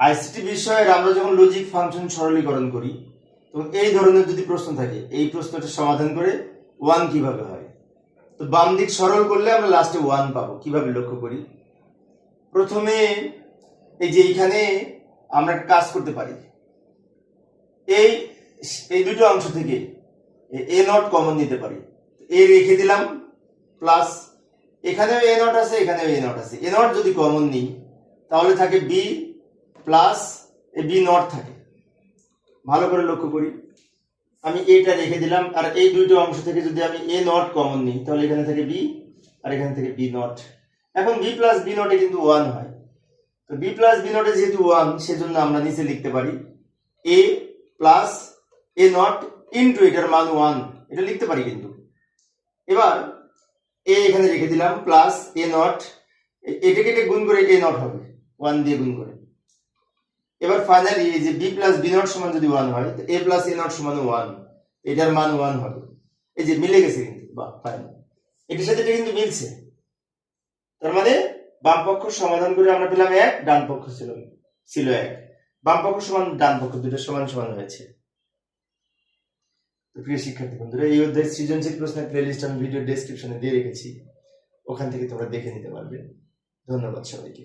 ICT বিষয়ের আমরা যখন লজিক ফাংশন সরলীকরণ করি, তখন এই ধরনের যদি প্রশ্ন থাকে, এই প্রশ্নটা সমাধান করে ওয়ান কীভাবে হয়? তো বাম দিক সরল করলে আমরা লাস্টে ওয়ান পাবো। কীভাবে লক্ষ্য করি? প্রথমে এই যে এইখানে আমরা একটা কাজ করতে পারি। এই এই দুটো অংশ থেকে এ নট কমন নিতে পারি। এ রেখে দিলাম প্লাস এখানেও এ নট আছে, এখানেও এ নট আছে। এ নট যদি কমন নিই, তাহলে থাকে B plus A B not থাকে। ভালো করে লক্ষ্য করি। আমি এটা রেখে দিলাম। আর এই দুইটো অংশ থেকে যদি আমি এ নট কমন নিই, তাহলে এখানে থেকে বি আর এখানে থেকে বি নট এখন বি প্লাস বি নটে কিন্তু ওয়ান হয়। তো বি প্লাস বি নটে যেহেতু ওয়ান সেজন্য আমরা নিচে লিখতে পারি A plus A not into এটার মান ওয়ান এটা লিখতে পারি কিন্তু। এবার এ এখানে রেখে দিলাম প্লাস এ নট এটাকে এটা গুণ করে এ নট হবে। ওয়ান দিয়ে গুণ করে। এবার ফাইনালি এই যে বি প্লাস বি নট সমান যদি ওয়ান হয়, তো এ প্লাস এ নট সমান ওয়ান এটার মান ওয়ান হবে। এই যে মিলে গেছে কিন্তু, বাহ ফাইন এটার সাথে এটা কিন্তু মিলছে। তার মানে বাম পক্ষ সমাধান করে আমরা পেলাম এক, ডান পক্ষ ছিল ছিল এক। বাম পক্ষ সমান, ডান পক্ষ দুটো সমান সমান হয়েছে। তো প্রিয় শিক্ষার্থী বন্ধুরা, এই অধ্যায় সৃজনশীল প্রশ্নের প্লেলিস্ট আমি ভিডিও ডেসক্রিপশনে দিয়ে রেখেছি। ওখান থেকে তোমরা দেখে নিতে পারবে। ধন্যবাদ সবাইকে।